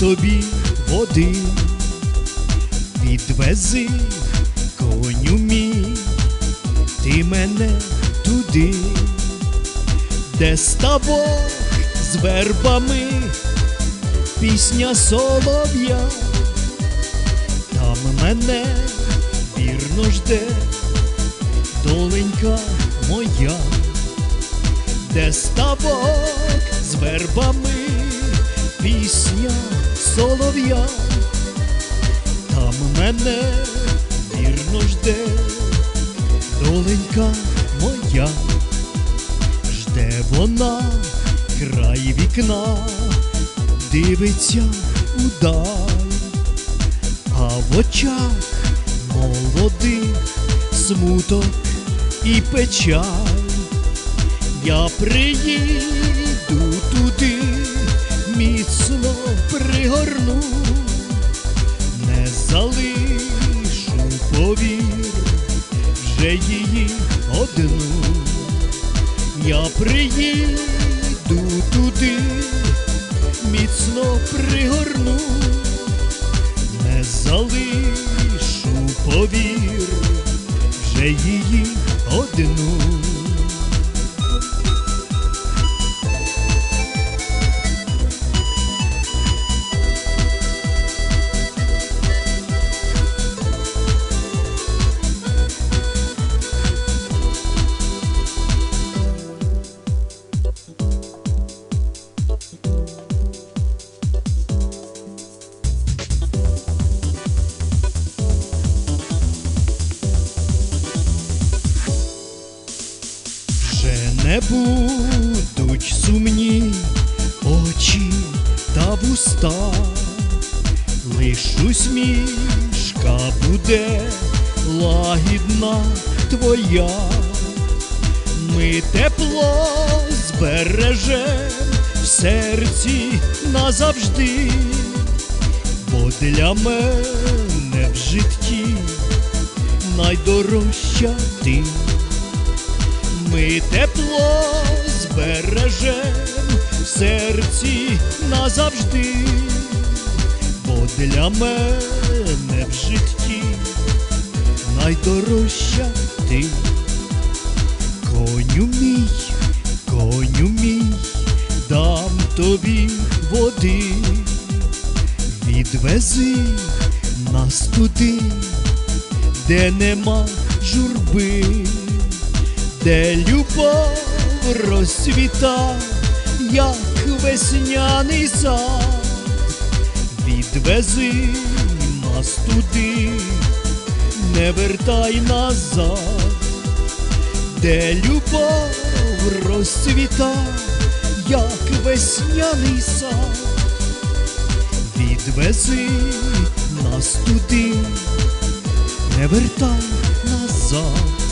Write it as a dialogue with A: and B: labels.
A: тобі води, відвези коню мій, ти мене туди, де ставок з вербами, пісня солов'я, там мене вірно жде, доленька моя, де ставок з вербами, пісня солов'я, там мене вірно жде, доленька моя, жде вона край вікна, дивиться удаль, а в очах молодих смуток і печаль. Я приїду її одну. Я приїду туди, міцно пригорну, не залишу повір, вже її не будуть сумні очі та вуста, лиш усмішка буде лагідна твоя, ми тепло збережем в серці назавжди, бо для мене в житті найдорожча ти. Ми тепло збережем в серці назавжди, бо для мене в житті найдорожча ти. Коню мій, коню мій, дам тобі води, відвези нас туди, де нема журби де любов розцвіта, як весняний сад, відвези нас туди, не вертай назад, де любов розцвіта, як весняний сад, відвези нас туди, не вертай назад.